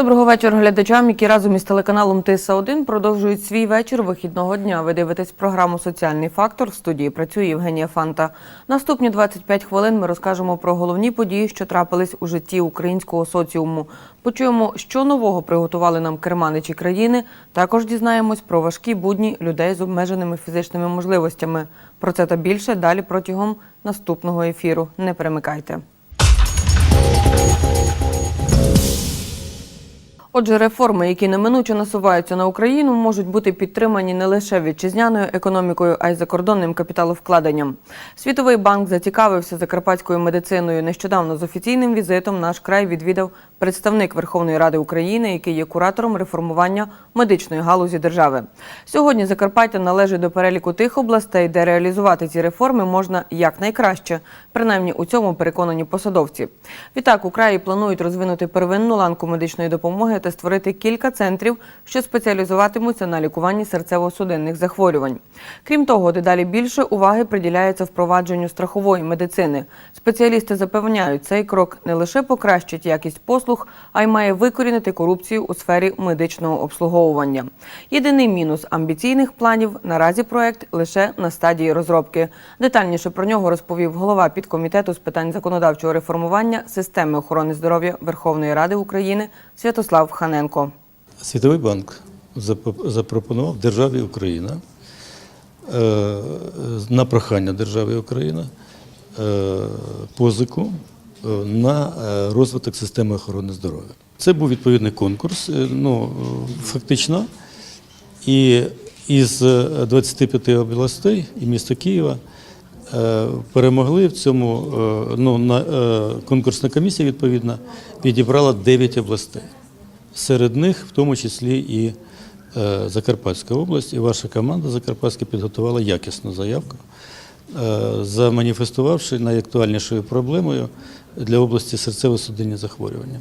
Доброго вечора глядачам, які разом із телеканалом Тиса 1 продовжують свій вечір вихідного дня. Ви дивитесь програму Соціальний фактор. В студії працює Євгенія Фанта. Наступні 25 хвилин ми розкажемо про головні події, що трапились у житті українського соціуму. Почуємо, що нового приготували нам керманичі країни. Також дізнаємось про важкі будні людей з обмеженими фізичними можливостями. Про це та більше далі протягом наступного ефіру. Не перемикайте. Отже, реформи, які неминуче насуваються на Україну, можуть бути підтримані не лише вітчизняною економікою, а й закордонним капіталовкладенням. Світовий банк зацікавився закарпатською медициною. Нещодавно з офіційним візитом наш край відвідав представник Верховної Ради України, який є куратором реформування медичної галузі держави. Сьогодні Закарпаття належить до переліку тих областей, де реалізувати ці реформи можна якнайкраще. Принаймні у цьому переконані посадовці. Відтак у краї планують розвинути первинну ланку медичної допомоги та створити кілька центрів, що спеціалізуватимуться на лікуванні серцево-судинних захворювань. Крім того, дедалі більше уваги приділяється впровадженню страхової медицини. Спеціалісти запевняють, цей крок не лише покращить якість послуг, а й має викорінити корупцію у сфері медичного обслуговування. Єдиний мінус амбіційних планів наразі проект лише на стадії розробки. Детальніше про нього розповів голова підкомітету з питань законодавчого реформування системи охорони здоров'я Верховної Ради України Святослав Ханенко. Світовий банк запропонував державі Україна е, на прохання держави Україна е, позику е, на розвиток системи охорони здоров'я. Це був відповідний конкурс, ну, фактично. І із е, 25 областей і міста Києва перемогли в цьому ну, на, конкурсна комісія, відповідно, відібрала 9 областей. Серед них, в тому числі і е, Закарпатська область, і ваша команда Закарпатська підготувала якісну заявку, е, заманіфестувавши найактуальнішою проблемою для області серцево-судинні захворювання.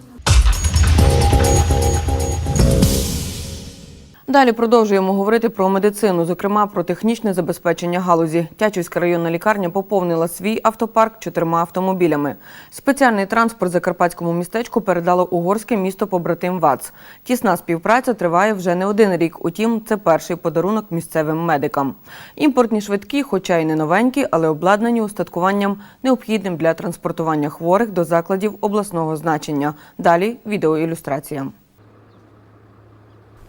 Далі продовжуємо говорити про медицину, зокрема про технічне забезпечення галузі. Тячівська районна лікарня поповнила свій автопарк чотирма автомобілями. Спеціальний транспорт закарпатському містечку передало угорське місто побратим ВАЦ. Тісна співпраця триває вже не один рік. Утім, це перший подарунок місцевим медикам. Імпортні швидкі, хоча й не новенькі, але обладнані устаткуванням необхідним для транспортування хворих до закладів обласного значення. Далі відеоілюстрація.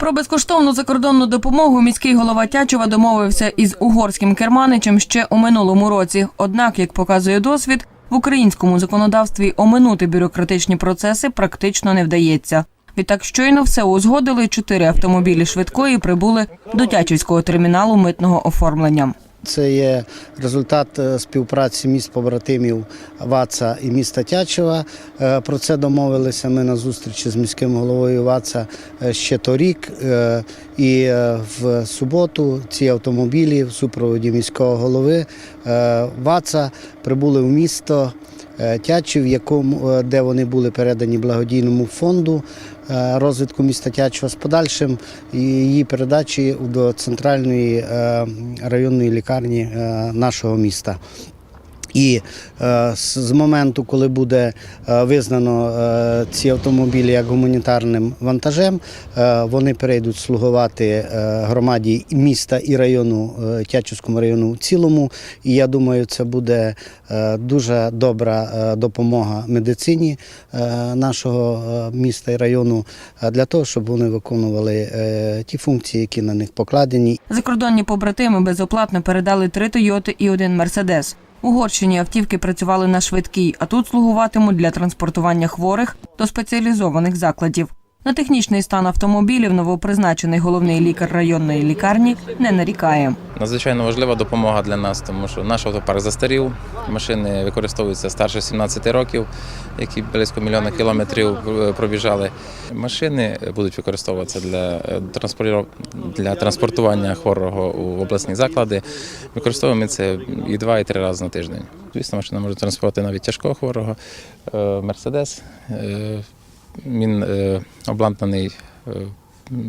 Про безкоштовну закордонну допомогу міський голова Тячова домовився із угорським керманичем ще у минулому році. Однак, як показує досвід, в українському законодавстві оминути бюрократичні процеси практично не вдається. Відтак щойно все узгодили. Чотири автомобілі швидкої прибули до Тячівського терміналу митного оформлення. Це є результат е, співпраці міст побратимів ВАЦа і міста Тячева. Е, Про це домовилися ми на зустрічі з міським головою ВАЦа е, ще торік. І в суботу ці автомобілі в супроводі міського голови ВАЦа прибули в місто. Тячів, де вони були передані благодійному фонду розвитку міста Тячева з подальшим її передачі до центральної е, районної лікарні е, нашого міста. І е, з моменту, коли буде е, визнано е, ці автомобілі як гуманітарним вантажем, е, вони перейдуть слугувати е, громаді міста і району е, Тячівському району в цілому. І я думаю, це буде е, дуже добра е, допомога медицині е, нашого е, міста і району е, для того, щоб вони виконували е, ті функції, які на них покладені. Закордонні побратими безоплатно передали три Тойоти і один Мерседес. Угорщині автівки працювали на швидкій, а тут слугуватимуть для транспортування хворих до спеціалізованих закладів. На технічний стан автомобілів новопризначений головний лікар районної лікарні не нарікає. Надзвичайно важлива допомога для нас, тому що наш автопарк застарів. Машини використовуються старше 17 років, які близько мільйона кілометрів е, пробіжали. Машини будуть використовуватися для, е, для транспортування хворого у обласні заклади. Використовуємо це і два, і три рази на тиждень. Звісно, машина може транспортувати навіть тяжкого хворого. Е, Мерседес він е, обладнаний е,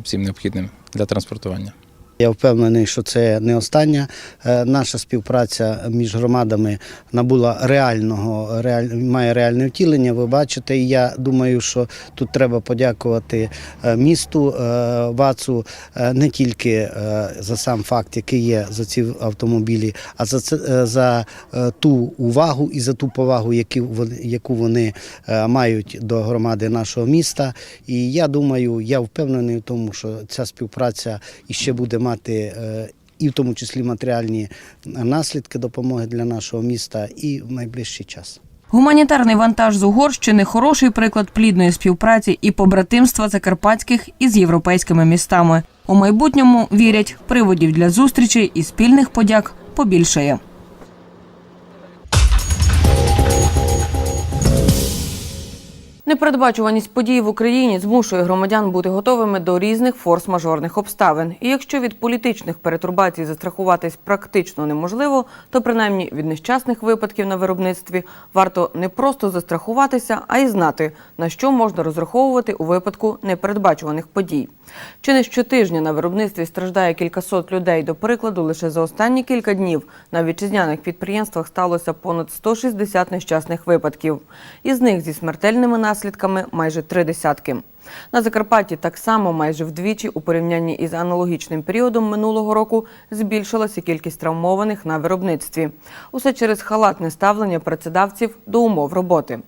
всім необхідним для транспортування. Я впевнений, що це не остання е, наша співпраця між громадами набула реального, реаль, має реальне втілення. Ви бачите, і я думаю, що тут треба подякувати е, місту е, ВАЦу не тільки за сам факт, який є за ці автомобілі, а за це за ту увагу і за ту повагу, які вони, яку вони мають до громади нашого міста. І я думаю, я впевнений в тому, що ця співпраця іще буде мати е, і в тому числі матеріальні наслідки допомоги для нашого міста і в найближчий час. Гуманітарний вантаж з Угорщини хороший приклад плідної співпраці і побратимства закарпатських із європейськими містами. У майбутньому вірять, приводів для зустрічей і спільних подяк побільшає. Непередбачуваність подій в Україні змушує громадян бути готовими до різних форс-мажорних обставин. І якщо від політичних перетурбацій застрахуватись практично неможливо, то принаймні від нещасних випадків на виробництві варто не просто застрахуватися, а й знати, на що можна розраховувати у випадку непередбачуваних подій. Чи не щотижня на виробництві страждає кількасот людей. До прикладу, лише за останні кілька днів на вітчизняних підприємствах сталося понад 160 нещасних випадків. Із них зі смертельними наслідками майже три десятки. На Закарпатті так само майже вдвічі у порівнянні із аналогічним періодом минулого року збільшилася кількість травмованих на виробництві. Усе через халатне ставлення працедавців до умов роботи.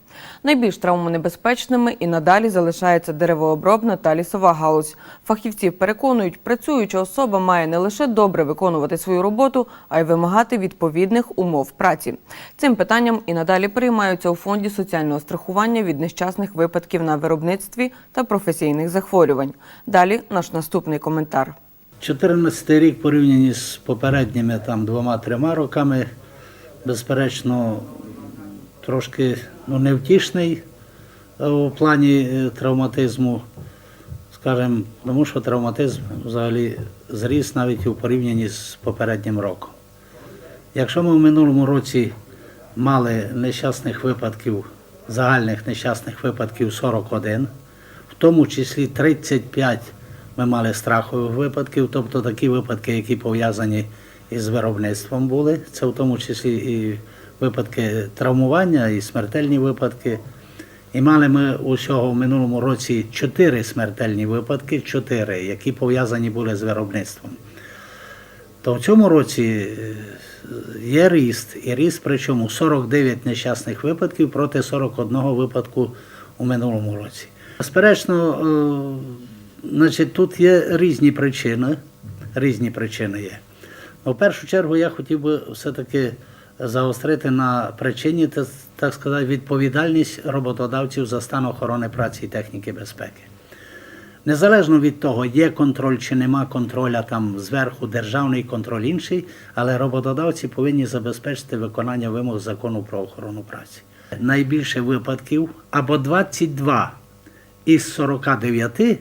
Найбільш травмонебезпечними і надалі залишається деревообробна та лісова галузь. Фахівці переконують, працююча особа має не лише добре виконувати свою роботу, а й вимагати відповідних умов праці. Цим питанням і надалі переймаються у фонді соціального страхування від нещасних випадків на виробництві та професійних захворювань. Далі наш наступний коментар. 14 рік порівняні з попередніми там двома-трьома роками, безперечно, трошки ну, невтішний е, у плані е, травматизму, скажімо, тому що травматизм взагалі зріс навіть у порівнянні з попереднім роком. Якщо ми в минулому році мали нещасних випадків, загальних нещасних випадків 41, в тому числі 35 ми мали страхових випадків, тобто такі випадки, які пов'язані із виробництвом були. Це в тому числі і випадки травмування, і смертельні випадки. І мали ми усього в минулому році 4 смертельні випадки, 4, які пов'язані були з виробництвом. То в цьому році е, є ріст, і ріст, причому 49 нещасних випадків проти 41 випадку у минулому році. Безперечно, е, значить, тут є різні причини. Різні причини є. Ну, В першу чергу я хотів би все-таки загострити на причині, та- так сказати, відповідальність роботодавців за стан охорони праці і техніки безпеки. Незалежно від того, є контроль чи нема контроля там зверху, державний контроль інший, але роботодавці повинні забезпечити виконання вимог закону про охорону праці. Найбільше випадків або 22 із 49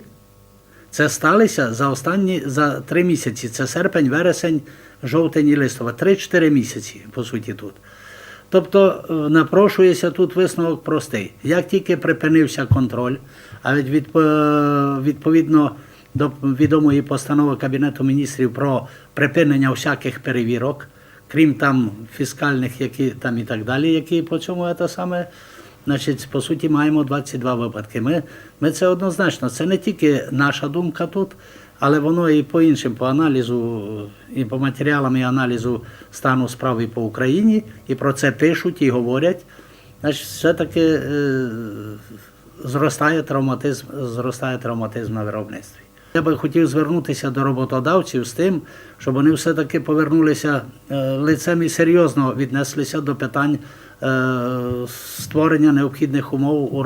це сталося за останні за три місяці. Це серпень, вересень, жовтень і листопад. Три-чотири місяці, по суті, тут. Тобто е, напрошується тут висновок простий. Як тільки припинився контроль, а е, відповідно до відомої постанови Кабінету міністрів про припинення всяких перевірок, крім там фіскальних, які там і так далі, які по цьому це саме. Значить, по суті, маємо 22 випадки. Ми, ми це однозначно. Це не тільки наша думка тут, але воно і по іншим, по аналізу, і по матеріалам і аналізу стану справи по Україні, і про це пишуть і говорять. Значить, все-таки е, зростає травматизм, зростає травматизм на виробництві. Я би хотів звернутися до роботодавців з тим, щоб вони все-таки повернулися е, лицем і серйозно віднеслися до питань е, створення необхідних умов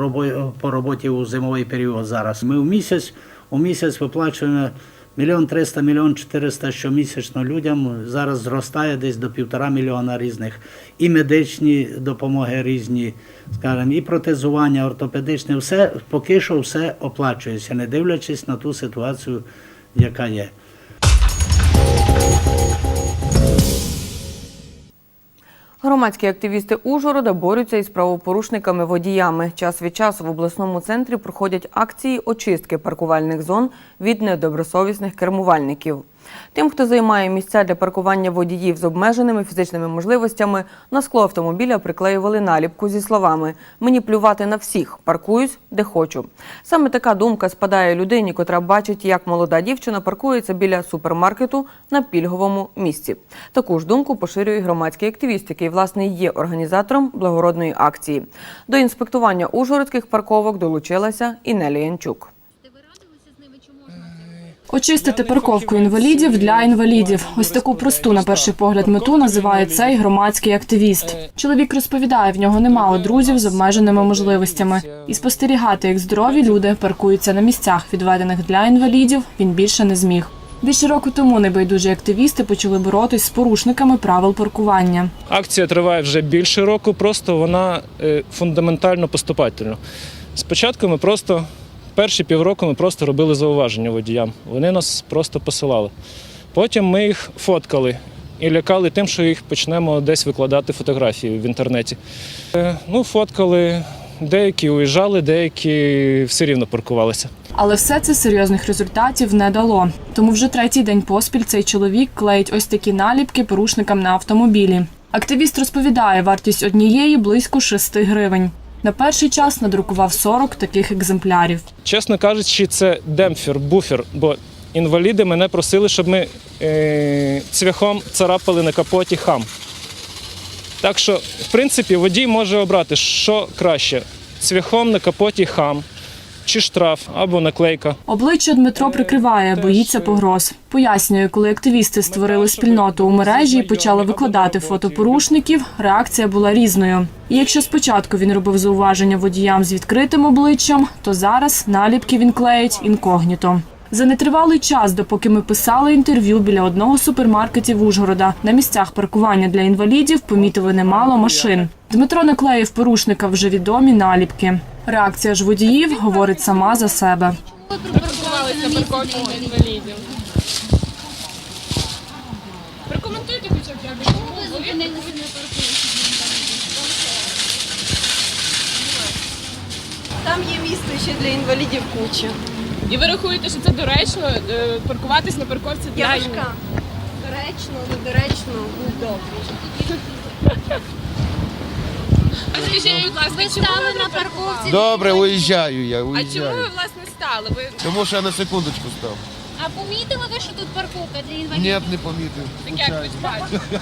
по роботі у зимовий період зараз. Ми в місяць у місяць виплачуємо мільйон триста, мільйон чотириста щомісячно людям. Зараз зростає десь до півтора мільйона різних і медичні допомоги різні, скажімо, і протезування, ортопедичне. Все поки що все оплачується, не дивлячись на ту ситуацію, яка є. Громадські активісти Ужгорода борються із правопорушниками водіями. Час від часу в обласному центрі проходять акції очистки паркувальних зон від недобросовісних кермувальників. Тим, хто займає місця для паркування водіїв з обмеженими фізичними можливостями, на скло автомобіля приклеювали наліпку зі словами Мені плювати на всіх, паркуюсь де хочу. Саме така думка спадає людині, котра бачить, як молода дівчина паркується біля супермаркету на пільговому місці. Таку ж думку поширює громадський активіст, який власне є організатором благородної акції. До інспектування ужгородських парковок долучилася і Нелі Янчук. Очистити парковку інвалідів для інвалідів. Ось таку просту на перший погляд мету називає цей громадський активіст. Чоловік розповідає, в нього немало друзів з обмеженими можливостями, і спостерігати, як здорові люди паркуються на місцях, відведених для інвалідів, він більше не зміг. Більше року тому небайдужі активісти почали боротись з порушниками правил паркування. Акція триває вже більше року, просто вона е, фундаментально поступательна. Спочатку ми просто перші півроку ми просто робили зауваження водіям. Вони нас просто посилали. Потім ми їх фоткали і лякали тим, що їх почнемо десь викладати фотографії в інтернеті. Е, Ну, фоткали, деякі уїжджали, деякі все рівно паркувалися. Але все це серйозних результатів не дало. Тому вже третій день поспіль цей чоловік клеїть ось такі наліпки порушникам на автомобілі. Активіст розповідає, вартість однієї близько 6 гривень. На перший час надрукував 40 таких екземплярів. Чесно кажучи, це демпфер, буфер, бо інваліди мене просили, щоб ми е, цвяхом царапали на капоті хам. Так що, в принципі, водій може обрати, що краще: цвяхом на капоті хам, чи штраф або наклейка. Обличчя Дмитро прикриває, боїться погроз. Пояснює, коли активісти створили спільноту у мережі і почали викладати фото порушників, реакція була різною. І якщо спочатку він робив зауваження водіям з відкритим обличчям, то зараз наліпки він клеїть інкогніто. За нетривалий час, допоки ми писали інтерв'ю біля одного з супермаркетів Ужгорода, на місцях паркування для інвалідів помітили немало машин. Дмитро наклеїв порушника вже відомі наліпки. Реакція ж водіїв говорить сама за себе. припаркувалися на парковці для інвалідів. Прокоментуйте хоча б як. Там є місце ще для інвалідів куча. І ви рахуєте, що це доречно е, паркуватись на парковці для інвалідів? Доречно, недоречно, ну добре. А скажіть, будь ласка, чому ви на парковці? Добре, уїжджаю я, А чому ви уїжджаю. власне стали? Ви Тому що я на секундочку став. А помітили ви, що тут парковка для інвалідів? Ні, не помітив. так як ви бачите?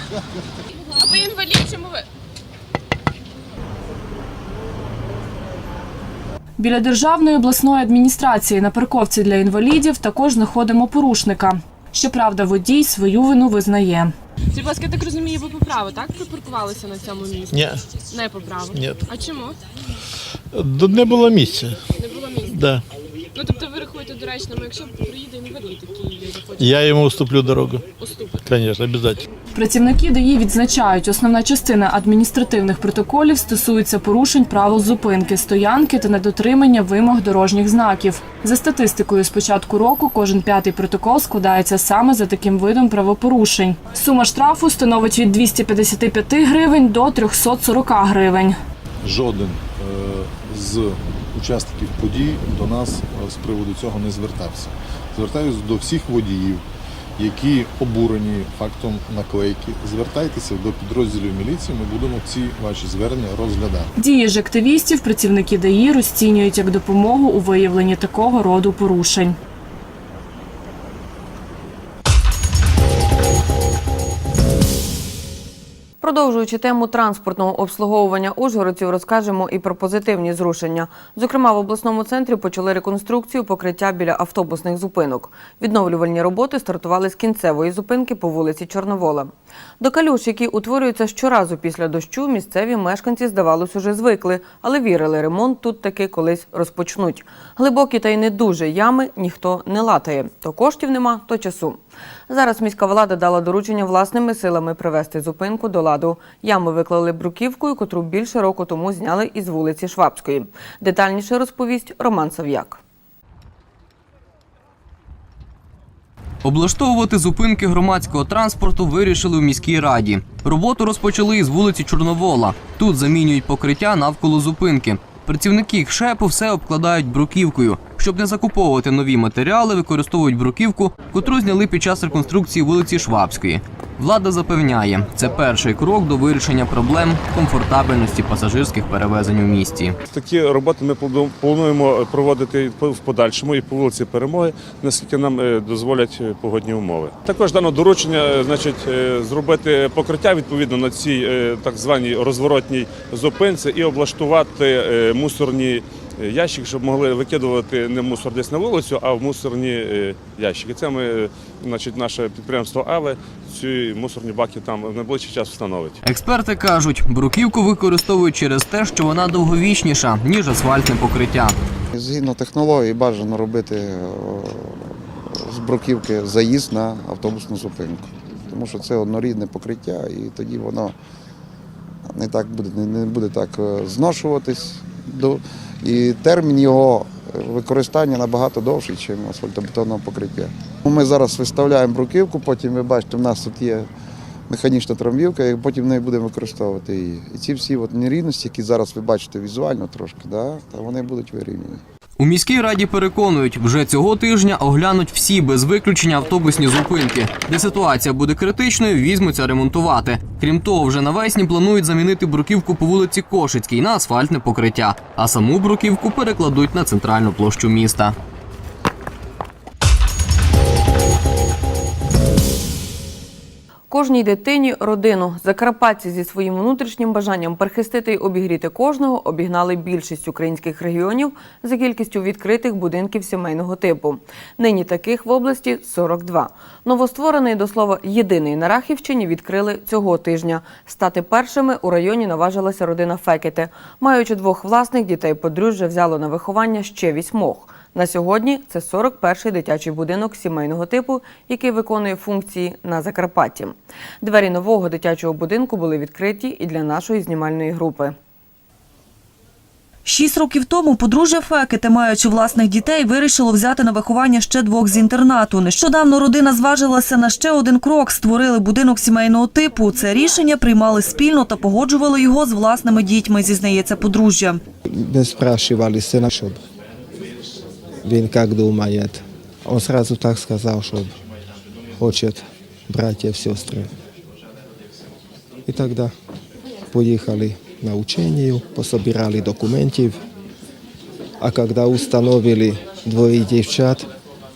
А ви інвалід, чому ви? Біля державної обласної адміністрації на парковці для інвалідів також знаходимо порушника. Щоправда, водій свою вину визнає. Будь ласка, я так розумію, ви по праву, так? Припаркувалися на цьому місці? Ні, Не по праву? Ні. А чому? Не було місця. Не було місця. Да. Ну тобто ви рахуєте доречним, якщо приїде інвалід, який захоче Я йому уступлю дорогу. уступити. Звісно, обов'язково. Працівники ДАІ відзначають, основна частина адміністративних протоколів стосується порушень правил зупинки, стоянки та недотримання вимог дорожніх знаків. За статистикою з початку року кожен п'ятий протокол складається саме за таким видом правопорушень. Сума штрафу становить від 255 гривень до 340 гривень. жоден е, з учасників подій до нас е, з приводу цього не звертався. Звертаюся до всіх водіїв, які обурені фактом наклейки. Звертайтеся до підрозділів міліції. Ми будемо ці ваші звернення розглядати. Дії ж активістів працівники ДАІ розцінюють як допомогу у виявленні такого роду порушень. Продовжуючи тему транспортного обслуговування ужгородців, розкажемо і про позитивні зрушення. Зокрема, в обласному центрі почали реконструкцію покриття біля автобусних зупинок. Відновлювальні роботи стартували з кінцевої зупинки по вулиці Чорновола. До калюш, які утворюються щоразу після дощу, місцеві мешканці, здавалось, уже звикли, але вірили, ремонт тут таки колись розпочнуть. Глибокі та й не дуже ями ніхто не латає. То коштів нема, то часу. Зараз міська влада дала доручення власними силами привести зупинку до ладу. Ями виклали бруківкою, котру більше року тому зняли із вулиці Швабської. Детальніше розповість Роман Сав'як. Облаштовувати зупинки громадського транспорту вирішили в міській раді. Роботу розпочали із вулиці Чорновола. Тут замінюють покриття навколо зупинки. Працівники ХШЕПу все обкладають бруківкою. Щоб не закуповувати нові матеріали, використовують бруківку, котру зняли під час реконструкції вулиці Швабської. Влада запевняє, це перший крок до вирішення проблем комфортабельності пасажирських перевезень у місті. Такі роботи ми плану- плануємо проводити в подальшому і по вулиці Перемоги, наскільки нам е, дозволять е, погодні умови. Також дано доручення, е, значить, зробити покриття відповідно на цій так званій розворотній зупинці і облаштувати мусорні е, ящики, щоб могли викидувати не мусор десь на вулицю, а в мусорні е, ящики. Це ми, значить, наше підприємство АВЕ ці мусорні баки там в найближчий час встановить. Експерти кажуть, бруківку використовують через те, що вона довговічніша, ніж асфальтне покриття. Згідно технології бажано робити е, з бруківки заїзд на автобусну зупинку. Тому що це однорідне покриття і тоді воно не так буде, не- буде так зношуватись. І термін його е, використання набагато довший, ніж асфальтобетонного покриття. Ми зараз виставляємо бруківку, потім ви бачите, в нас тут є механічна трамвівка, і потім не будемо використовувати її. І ці всі от нерівності, які зараз ви бачите візуально трошки, да, вони будуть вирівняні. У міській раді переконують, вже цього тижня оглянуть всі без виключення автобусні зупинки. Де ситуація буде критичною, візьмуться ремонтувати. Крім того, вже навесні планують замінити бруківку по вулиці Кошицькій на асфальтне покриття, а саму бруківку перекладуть на центральну площу міста. Кожній дитині родину. Закарпатці зі своїм внутрішнім бажанням перехистити й обігріти кожного обігнали більшість українських регіонів за кількістю відкритих будинків сімейного типу. Нині таких в області 42. Новостворений до слова єдиний на Рахівщині відкрили цього тижня. Стати першими у районі наважилася родина Фекети. Маючи двох власних дітей, подружжя взяло на виховання ще вісьмох. На сьогодні це 41-й дитячий будинок сімейного типу, який виконує функції на Закарпатті. Двері нового дитячого будинку були відкриті і для нашої знімальної групи. Шість років тому подружжя Фекети, маючи власних дітей, вирішило взяти на виховання ще двох з інтернату. Нещодавно родина зважилася на ще один крок. Створили будинок сімейного типу. Це рішення приймали спільно та погоджували його з власними дітьми, зізнається подружжя. Не спрашивали сына, чтоб він как думает. Он сразу так сказал, что хочет братьев, сестры. И тогда поехали на учение, пособирали документів. А когда установили двоих девчат,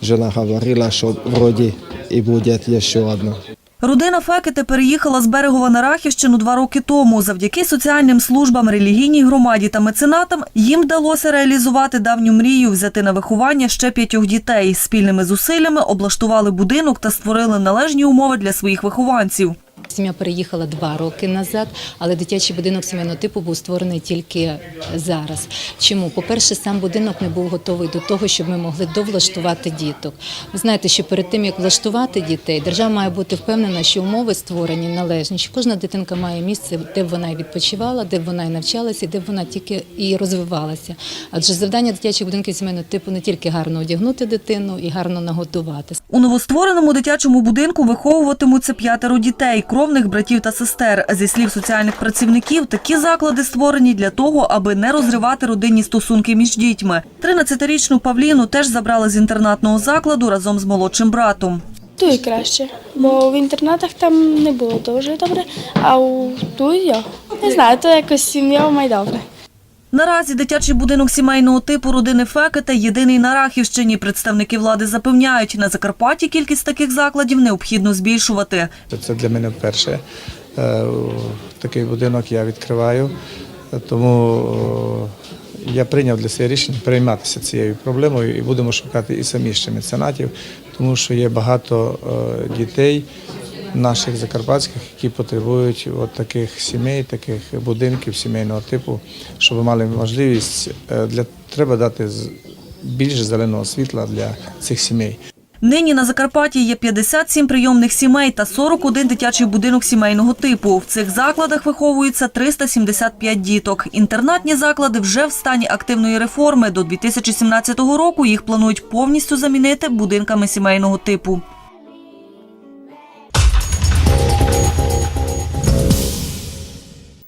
жена говорила, что вроде и будет еще одна. Родина Фекети переїхала з Берегова на Рахівщину два роки тому. Завдяки соціальним службам, релігійній громаді та меценатам їм вдалося реалізувати давню мрію взяти на виховання ще п'ятьох дітей. Спільними зусиллями облаштували будинок та створили належні умови для своїх вихованців. Сім'я переїхала два роки назад, але дитячий будинок сімейного типу був створений тільки зараз. Чому? По-перше, сам будинок не був готовий до того, щоб ми могли довлаштувати діток. Ви знаєте, що перед тим як влаштувати дітей, держава має бути впевнена, що умови створені належні, що кожна дитинка має місце, де б вона і відпочивала, де б вона і навчалася, і де б вона тільки і розвивалася. Адже завдання дитячих будинків сімейного типу не тільки гарно одягнути дитину і гарно нагодувати. У новоствореному дитячому будинку виховуватимуться п'ятеро дітей, кровних братів та сестер. Зі слів соціальних працівників, такі заклади створені для того, аби не розривати родинні стосунки між дітьми. 13-річну Павліну теж забрали з інтернатного закладу разом з молодшим братом. Тут і краще, бо в інтернатах там не було дуже добре, а у тут я не знаю, то якось сім'я в добре. Наразі дитячий будинок сімейного типу родини Фекета єдиний на Рахівщині. Представники влади запевняють, на Закарпатті кількість таких закладів необхідно збільшувати. Це для мене вперше. Е, Такий будинок я відкриваю, тому е, я прийняв для себе рішення перейматися цією проблемою і будемо шукати і самі ще меценатів, тому що є багато е, дітей наших закарпатських, які потребують от таких сімей, таких будинків сімейного типу, щоб мали можливість е, для треба дати більше зеленого світла для цих сімей. Нині на Закарпатті є 57 прийомних сімей та 41 дитячий будинок сімейного типу. В цих закладах виховуються 375 діток. Інтернатні заклади вже в стані активної реформи. До 2017 року їх планують повністю замінити будинками сімейного типу.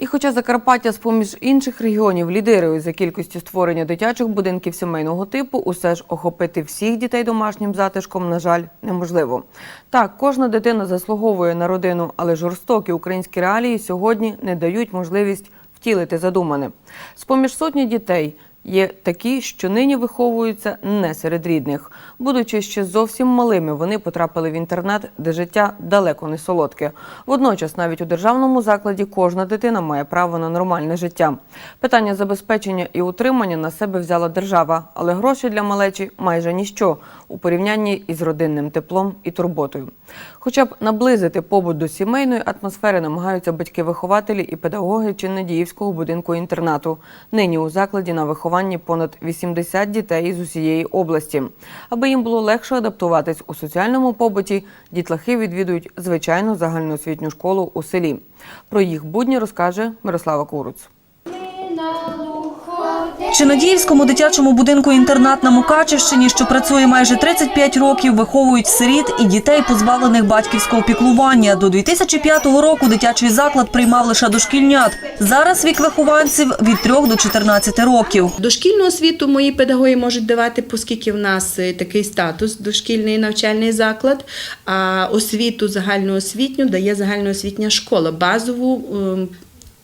І хоча Закарпаття з поміж інших регіонів лідирує за кількістю створення дитячих будинків сімейного типу, усе ж охопити всіх дітей домашнім затишком, на жаль, неможливо. Так, кожна дитина заслуговує на родину, але жорстокі українські реалії сьогодні не дають можливість втілити задумане. З поміж сотні дітей є такі, що нині виховуються не серед рідних. Будучи ще зовсім малими, вони потрапили в інтернат, де життя далеко не солодке. Водночас, навіть у державному закладі кожна дитина має право на нормальне життя. Питання забезпечення і утримання на себе взяла держава, але гроші для малечі майже ніщо у порівнянні із родинним теплом і турботою. Хоча б наблизити побут до сімейної атмосфери намагаються батьки-вихователі і педагоги Чиннадіївського будинку інтернату. Нині у закладі на вихованні понад 80 дітей з усієї області. Аби їм було легше адаптуватись у соціальному побуті, дітлахи відвідують звичайну загальноосвітню школу у селі. Про їх будні розкаже Мирослава Куруц. В Чинадіївському дитячому будинку інтернат на Мукачівщині, що працює майже 35 років, виховують сиріт і дітей, позбавлених батьківського піклування. До 2005 року дитячий заклад приймав лише дошкільнят. Зараз вік вихованців від 3 до 14 років. Дошкільну освіту мої педагоги можуть давати, оскільки в нас е, такий статус дошкільний навчальний заклад, а освіту загальноосвітню дає загальноосвітня школа, базову.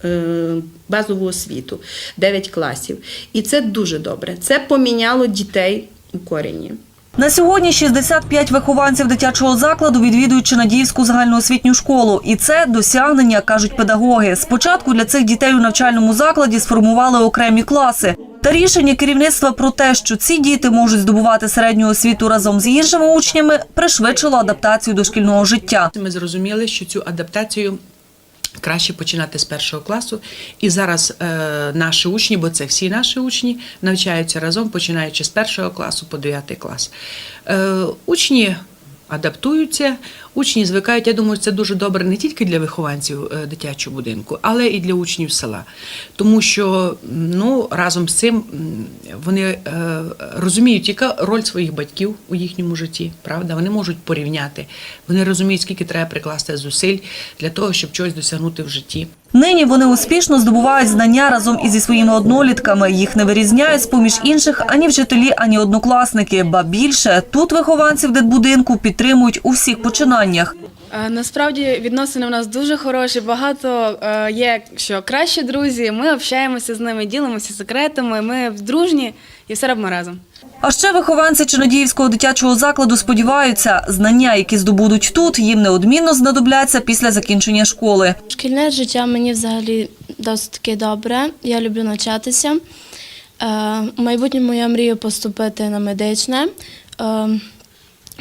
Е, Базову освіту 9 класів. І це дуже добре. Це поміняло дітей у корені. На сьогодні 65 вихованців дитячого закладу відвідують Чинадіївську загальноосвітню школу. І це досягнення, кажуть педагоги. Спочатку для цих дітей у навчальному закладі сформували окремі класи. Та рішення керівництва про те, що ці діти можуть здобувати середню освіту разом з іншими учнями, пришвидшило адаптацію до шкільного життя. Ми зрозуміли, що цю адаптацію краще починати з першого класу. І зараз е, наші учні, бо це всі наші учні, навчаються разом, починаючи з першого класу по 9 клас. Е, учні адаптуються, учні звикають. Я думаю, це дуже добре не тільки для вихованців е, дитячого будинку, але і для учнів села. Тому що ну, разом з цим вони е, розуміють, яка роль своїх батьків у їхньому житті, правда? Вони можуть порівняти, вони розуміють, скільки треба прикласти зусиль для того, щоб чогось досягнути в житті. Нині вони успішно здобувають знання разом із зі своїми однолітками. Їх не вирізняють з поміж інших ані вчителі, ані однокласники. Ба більше тут вихованців дитбудинку підтримують у всіх починаннях. Е, Насправді відносини у нас дуже хороші. Багато е, є, що кращі друзі. Ми общаємося з ними, ділимося секретами. Ми дружні і все робимо разом. А ще вихованці Чинодіївського дитячого закладу сподіваються, знання, які здобудуть тут, їм неодмінно знадобляться після закінчення школи. Шкільне життя мені взагалі досить таки добре. Я люблю навчатися. Е, У майбутньому я мрію поступити на медичне.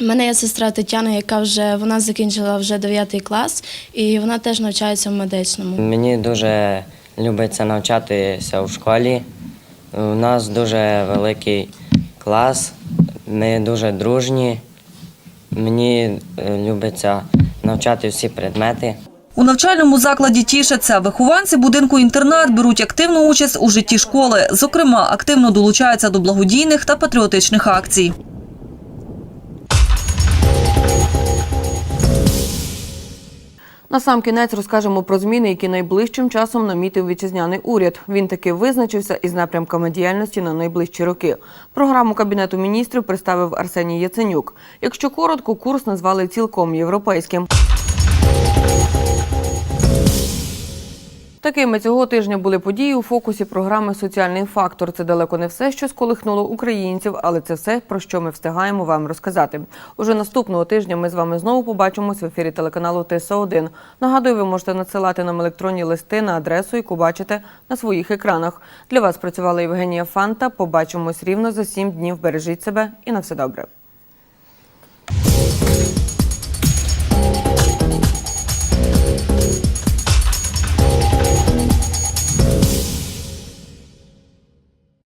У мене є сестра Тетяна, яка вже вона закінчила вже 9 клас, і вона теж навчається в медичному. Мені дуже любиться навчатися в школі. У нас дуже великий клас, ми дуже дружні. Мені е, любиться навчати всі предмети. У навчальному закладі тішаться. Вихованці будинку інтернат беруть активну участь у житті школи. Зокрема, активно долучаються до благодійних та патріотичних акцій. На сам кінець розкажемо про зміни, які найближчим часом намітив вітчизняний уряд. Він таки визначився із напрямками діяльності на найближчі роки. Програму кабінету міністрів представив Арсеній Яценюк. Якщо коротко, курс назвали цілком європейським. Такими цього тижня були події у фокусі програми Соціальний фактор. Це далеко не все, що сколихнуло українців, але це все, про що ми встигаємо вам розказати. Уже наступного тижня ми з вами знову побачимось в ефірі телеканалу ТСО1. Нагадую, ви можете надсилати нам електронні листи на адресу, яку бачите на своїх екранах. Для вас працювала Євгенія Фанта. Побачимось рівно за сім днів. Бережіть себе і на все добре.